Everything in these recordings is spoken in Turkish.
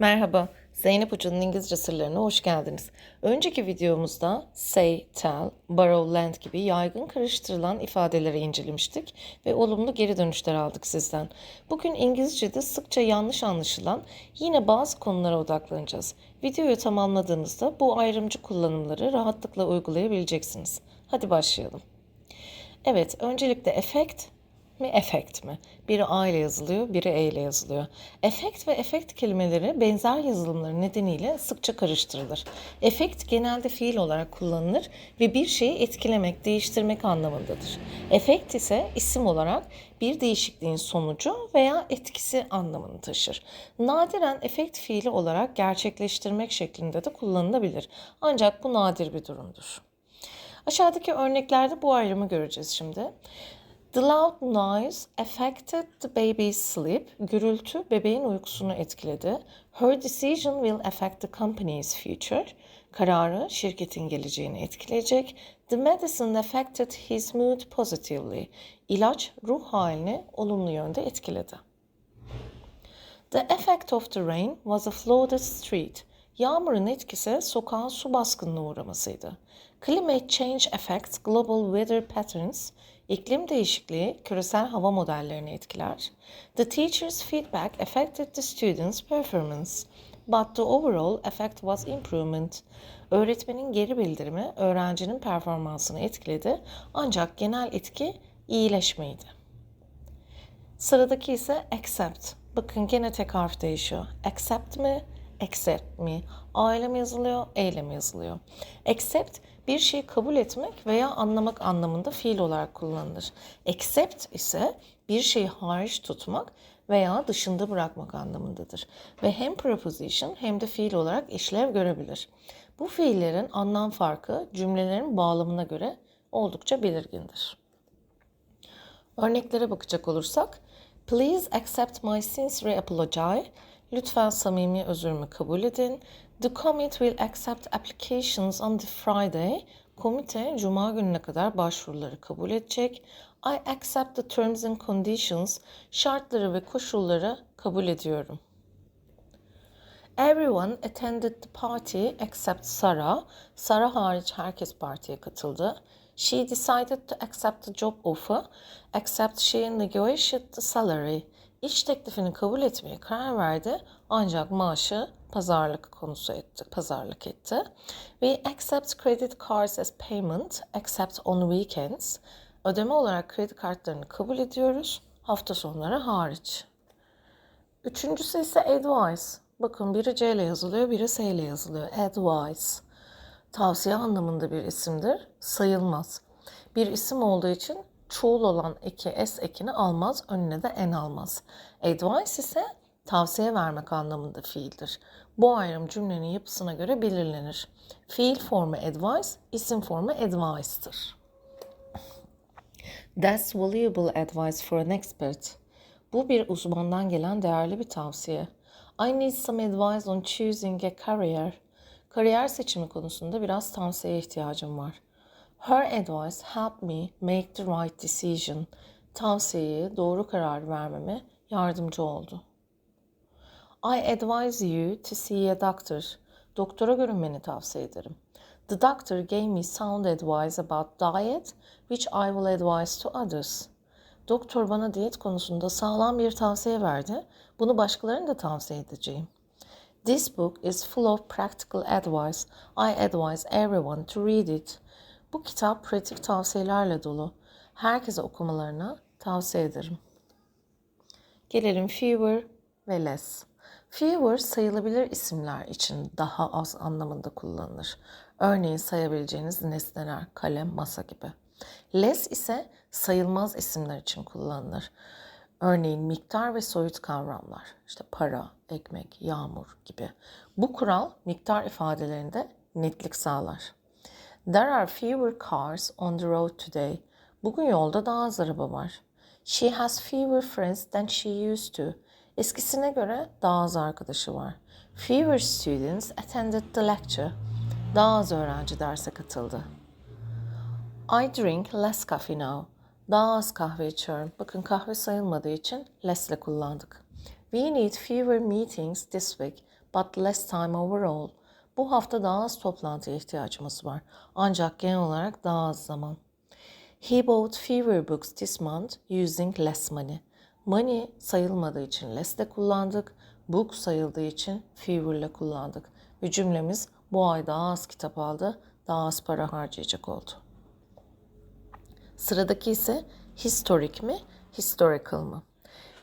Merhaba, Zeynep Hoca'nın İngilizce sırlarına hoş geldiniz. Önceki videomuzda say, tell, borrow, lend gibi yaygın karıştırılan ifadeleri incelemiştik ve olumlu geri dönüşler aldık sizden. Bugün İngilizce'de sıkça yanlış anlaşılan yine bazı konulara odaklanacağız. Videoyu tamamladığınızda bu ayrımcı kullanımları rahatlıkla uygulayabileceksiniz. Hadi başlayalım. Evet, öncelikle effect mi, efekt mi? Biri A ile yazılıyor, biri E ile yazılıyor. Efekt ve efekt kelimeleri benzer yazılımları nedeniyle sıkça karıştırılır. Efekt genelde fiil olarak kullanılır ve bir şeyi etkilemek, değiştirmek anlamındadır. Efekt ise isim olarak bir değişikliğin sonucu veya etkisi anlamını taşır. Nadiren efekt fiili olarak gerçekleştirmek şeklinde de kullanılabilir. Ancak bu nadir bir durumdur. Aşağıdaki örneklerde bu ayrımı göreceğiz şimdi. The loud noise affected the baby's sleep. Gürültü bebeğin uykusunu etkiledi. Her decision will affect the company's future. Kararı şirketin geleceğini etkileyecek. The medicine affected his mood positively. İlaç ruh halini olumlu yönde etkiledi. The effect of the rain was a flooded street. Yağmurun etkisi sokağın su baskınına uğramasıydı. Climate change affects global weather patterns. İklim değişikliği küresel hava modellerini etkiler. The teacher's feedback affected the students' performance. But the overall effect was improvement. Öğretmenin geri bildirimi öğrencinin performansını etkiledi ancak genel etki iyileşmeydi. Sıradaki ise accept. Bakın gene tek harf değişiyor. Accept mi? Accept mi? A ile mi yazılıyor? E ile mi yazılıyor? Accept bir şeyi kabul etmek veya anlamak anlamında fiil olarak kullanılır. Accept ise bir şeyi hariç tutmak veya dışında bırakmak anlamındadır. Ve hem preposition hem de fiil olarak işlev görebilir. Bu fiillerin anlam farkı cümlelerin bağlamına göre oldukça belirgindir. Örneklere bakacak olursak, Please accept my sincere apology. Lütfen samimi özürümü kabul edin. The committee will accept applications on the Friday. Komite cuma gününe kadar başvuruları kabul edecek. I accept the terms and conditions. Şartları ve koşulları kabul ediyorum. Everyone attended the party except Sarah. Sarah hariç herkes partiye katıldı. She decided to accept the job offer, except she negotiated the salary. İş teklifini kabul etmeye karar verdi ancak maaşı pazarlık konusu etti, pazarlık etti. We accept credit cards as payment, except on weekends. Ödeme olarak kredi kartlarını kabul ediyoruz, hafta sonları hariç. Üçüncüsü ise advice. Bakın biri C ile yazılıyor, biri S ile yazılıyor. Advice. Tavsiye anlamında bir isimdir, sayılmaz. Bir isim olduğu için çoğul olan eki s ekini almaz, önüne de en almaz. Advice ise tavsiye vermek anlamında fiildir. Bu ayrım cümlenin yapısına göre belirlenir. Fiil formu advice, isim formu advice'tır. That's valuable advice for an expert. Bu bir uzmandan gelen değerli bir tavsiye. I need some advice on choosing a career. Kariyer seçimi konusunda biraz tavsiyeye ihtiyacım var. Her advice helped me make the right decision. Tavsiyeyi doğru karar vermeme yardımcı oldu. I advise you to see a doctor. Doktora görünmeni tavsiye ederim. The doctor gave me sound advice about diet, which I will advise to others. Doktor bana diyet konusunda sağlam bir tavsiye verdi. Bunu başkalarına da tavsiye edeceğim. This book is full of practical advice. I advise everyone to read it. Bu kitap pratik tavsiyelerle dolu. Herkese okumalarını tavsiye ederim. Gelelim fewer ve less. Fewer sayılabilir isimler için daha az anlamında kullanılır. Örneğin sayabileceğiniz nesneler, kalem, masa gibi. Less ise sayılmaz isimler için kullanılır. Örneğin miktar ve soyut kavramlar, işte para, ekmek, yağmur gibi. Bu kural miktar ifadelerinde netlik sağlar. There are fewer cars on the road today. Bugün yolda daha az araba var. She has fewer friends than she used to. Eskisine göre daha az arkadaşı var. Fewer students attended the lecture. Daha az öğrenci derse katıldı. I drink less coffee now. Daha az kahve içiyorum. Bakın kahve sayılmadığı için less ile kullandık. We need fewer meetings this week. but less time overall. Bu hafta daha az toplantıya ihtiyacımız var. Ancak genel olarak daha az zaman. He bought fewer books this month using less money. Money sayılmadığı için less de kullandık. Book sayıldığı için fewer ile kullandık. Ve cümlemiz bu ay daha az kitap aldı, daha az para harcayacak oldu. Sıradaki ise historic mi, historical mı?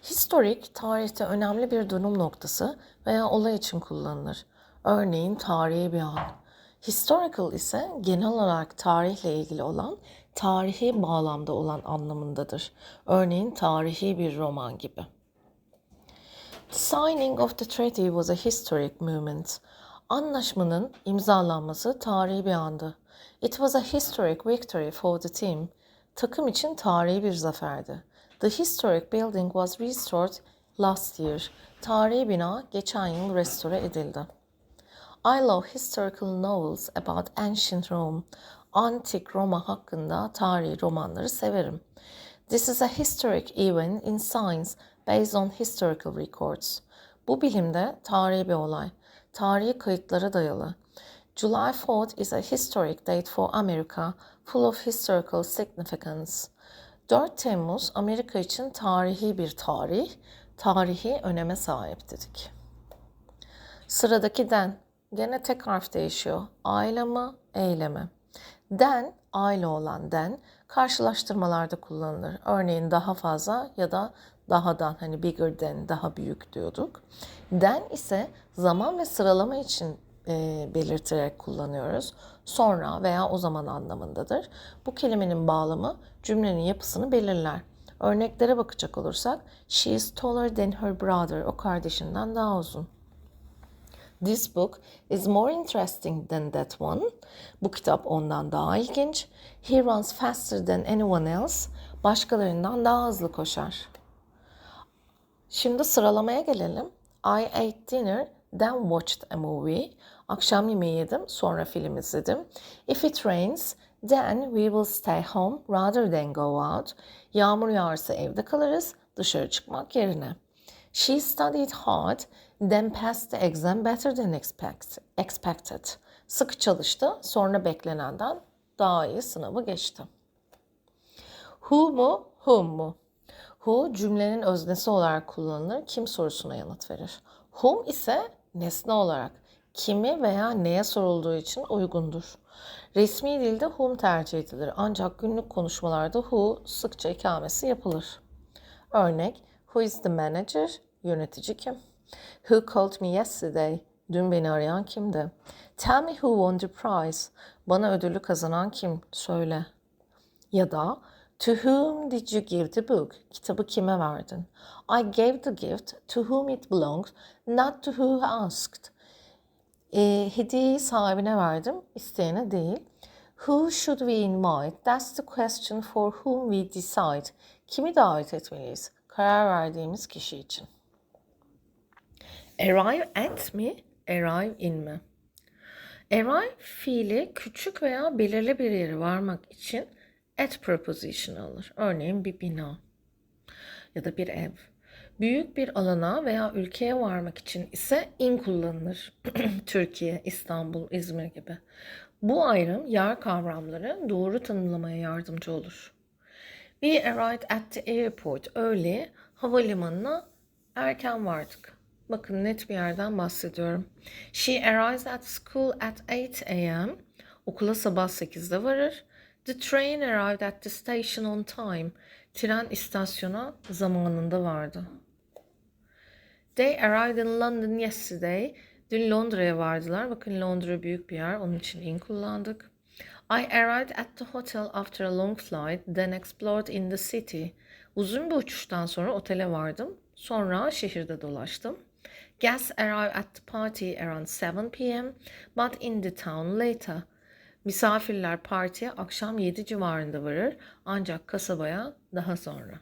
Historic, tarihte önemli bir dönüm noktası veya olay için kullanılır. Örneğin tarihi bir an. Historical ise genel olarak tarihle ilgili olan, tarihi bağlamda olan anlamındadır. Örneğin tarihi bir roman gibi. The signing of the treaty was a historic moment. Anlaşmanın imzalanması tarihi bir andı. It was a historic victory for the team. Takım için tarihi bir zaferdi. The historic building was restored last year. Tarihi bina geçen yıl restore edildi. I love historical novels about ancient Rome. Antik Roma hakkında tarihi romanları severim. This is a historic event in science based on historical records. Bu bilimde tarihi bir olay. Tarihi kayıtlara dayalı. July 4th is a historic date for America, full of historical significance. 4 Temmuz Amerika için tarihi bir tarih, tarihi öneme sahip dedik. Sıradaki den. Gene tek harf değişiyor. Aile mi, eylemi. Den, aile olan den karşılaştırmalarda kullanılır. Örneğin daha fazla ya da dahadan hani bigger than daha büyük diyorduk. Den ise zaman ve sıralama için e, belirterek kullanıyoruz. Sonra veya o zaman anlamındadır. Bu kelimenin bağlamı cümlenin yapısını belirler. Örneklere bakacak olursak, she is taller than her brother. O kardeşinden daha uzun. This book is more interesting than that one. Bu kitap ondan daha ilginç. He runs faster than anyone else. Başkalarından daha hızlı koşar. Şimdi sıralamaya gelelim. I ate dinner, then watched a movie. Akşam yemeği yedim, sonra film izledim. If it rains, then we will stay home rather than go out. Yağmur yağarsa evde kalırız, dışarı çıkmak yerine. She studied hard, then passed the exam better than expect, expected. Sıkı çalıştı, sonra beklenenden daha iyi sınavı geçti. Who mu, whom mu? Who cümlenin öznesi olarak kullanılır, kim sorusuna yanıt verir. Whom ise nesne olarak kimi veya neye sorulduğu için uygundur. Resmi dilde whom tercih edilir ancak günlük konuşmalarda who sıkça ikamesi yapılır. Örnek, who is the manager? Yönetici kim? Who called me yesterday? Dün beni arayan kimdi? Tell me who won the prize? Bana ödülü kazanan kim? Söyle. Ya da To whom did you give the book? Kitabı kime verdin? I gave the gift to whom it belonged, not to who asked. E, hediyeyi sahibine verdim, isteyene değil. Who should we invite? That's the question for whom we decide. Kimi davet etmeliyiz? Karar verdiğimiz kişi için. Arrive at mi? Arrive in mi? Arrive fiili küçük veya belirli bir yere varmak için at preposition alır. Örneğin bir bina ya da bir ev. Büyük bir alana veya ülkeye varmak için ise in kullanılır. Türkiye, İstanbul, İzmir gibi. Bu ayrım yer kavramları doğru tanımlamaya yardımcı olur. We arrived at the airport early. Havalimanına erken vardık. Bakın net bir yerden bahsediyorum. She arrives at school at 8 a.m. Okula sabah 8'de varır. The train arrived at the station on time. Tren istasyona zamanında vardı. They arrived in London yesterday. Dün Londra'ya vardılar. Bakın Londra büyük bir yer. Onun için in kullandık. I arrived at the hotel after a long flight, then explored in the city. Uzun bir uçuştan sonra otele vardım. Sonra şehirde dolaştım. Guests arrived at the party around 7 p.m. but in the town later. Misafirler partiye akşam 7 civarında varır ancak kasabaya daha sonra.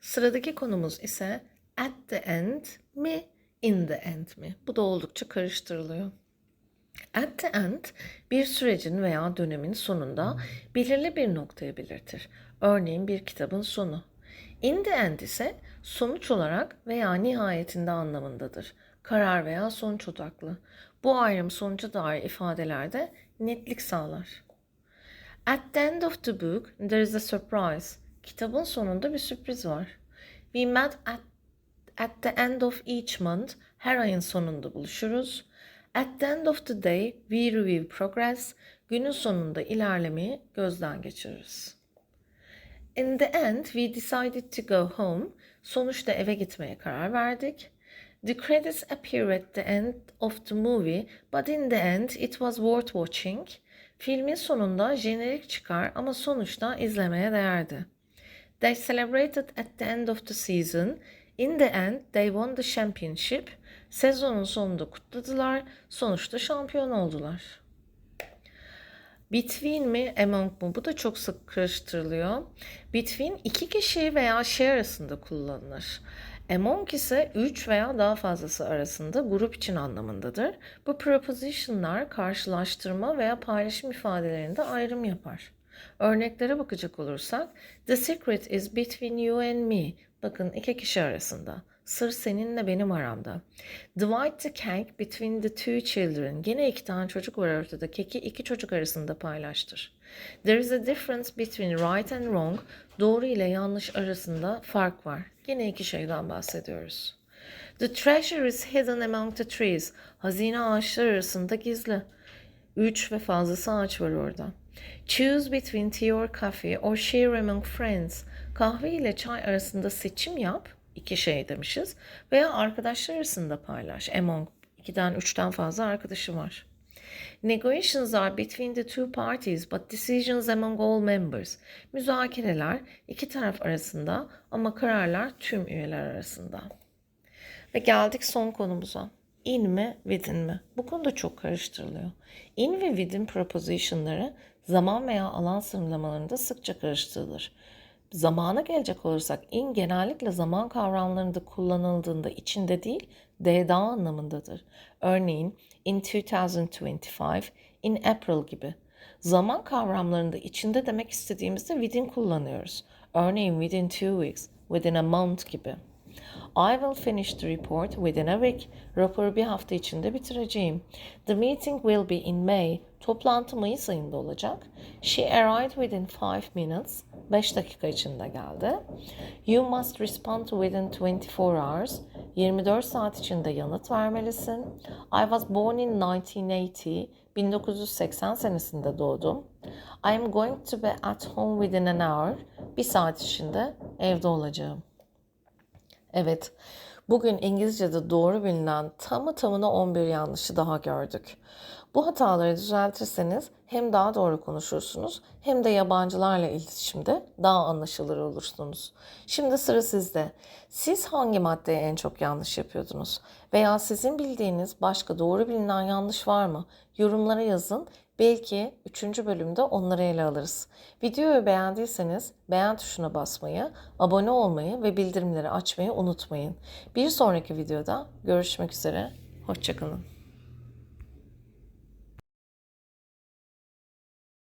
Sıradaki konumuz ise at the end mi, in the end mi? Bu da oldukça karıştırılıyor. At the end bir sürecin veya dönemin sonunda belirli bir noktayı belirtir. Örneğin bir kitabın sonu. In the end ise sonuç olarak veya nihayetinde anlamındadır. Karar veya sonuç odaklı. Bu ayrım sonuca dair ifadelerde netlik sağlar. At the end of the book there is a surprise. Kitabın sonunda bir sürpriz var. We met at, at the end of each month. Her ayın sonunda buluşuruz. At the end of the day we review progress. Günün sonunda ilerlemeyi gözden geçiririz. In the end we decided to go home. Sonuçta eve gitmeye karar verdik. The credits appear at the end of the movie, but in the end it was worth watching. Filmin sonunda jenerik çıkar ama sonuçta izlemeye değerdi. They celebrated at the end of the season. In the end they won the championship. Sezonun sonunda kutladılar. Sonuçta şampiyon oldular. Between mi, among mu? Bu da çok sık karıştırılıyor. Between iki kişi veya şey arasında kullanılır. Among ise üç veya daha fazlası arasında grup için anlamındadır. Bu prepositionlar karşılaştırma veya paylaşım ifadelerinde ayrım yapar. Örneklere bakacak olursak, The secret is between you and me. Bakın iki kişi arasında. Sır seninle benim aramda. Divide the cake between the two children. Gene iki tane çocuk var ortada. Keki iki çocuk arasında paylaştır. There is a difference between right and wrong. Doğru ile yanlış arasında fark var. Gene iki şeyden bahsediyoruz. The treasure is hidden among the trees. Hazine ağaçlar arasında gizli. Üç ve fazlası ağaç var orada. Choose between tea or coffee or share among friends. Kahve ile çay arasında seçim yap. İki şey demişiz. Veya arkadaşlar arasında paylaş. Among ikiden üçten fazla arkadaşı var. Negotiations are between the two parties but decisions among all members. Müzakereler iki taraf arasında ama kararlar tüm üyeler arasında. Ve geldik son konumuza. In mi, within mi? Bu konu da çok karıştırılıyor. In ve within prepositionları zaman veya alan sınırlamalarında sıkça karıştırılır. Zamana gelecek olursak in genellikle zaman kavramlarında kullanıldığında içinde değil, D'da anlamındadır. Örneğin in 2025, in April gibi. Zaman kavramlarında içinde demek istediğimizde within kullanıyoruz. Örneğin within two weeks, within a month gibi. I will finish the report within a week. Raporu bir hafta içinde bitireceğim. The meeting will be in May. Toplantı Mayıs ayında olacak. She arrived within five minutes. 5 dakika içinde geldi. You must respond within 24 hours. 24 saat içinde yanıt vermelisin. I was born in 1980. 1980 senesinde doğdum. I am going to be at home within an hour. Bir saat içinde evde olacağım. Evet, bugün İngilizce'de doğru bilinen tamı tamına 11 yanlışı daha gördük. Bu hataları düzeltirseniz hem daha doğru konuşursunuz hem de yabancılarla iletişimde daha anlaşılır olursunuz. Şimdi sıra sizde. Siz hangi maddeye en çok yanlış yapıyordunuz? Veya sizin bildiğiniz başka doğru bilinen yanlış var mı? Yorumlara yazın. Belki 3. bölümde onları ele alırız. Videoyu beğendiyseniz beğen tuşuna basmayı, abone olmayı ve bildirimleri açmayı unutmayın. Bir sonraki videoda görüşmek üzere. Hoşçakalın.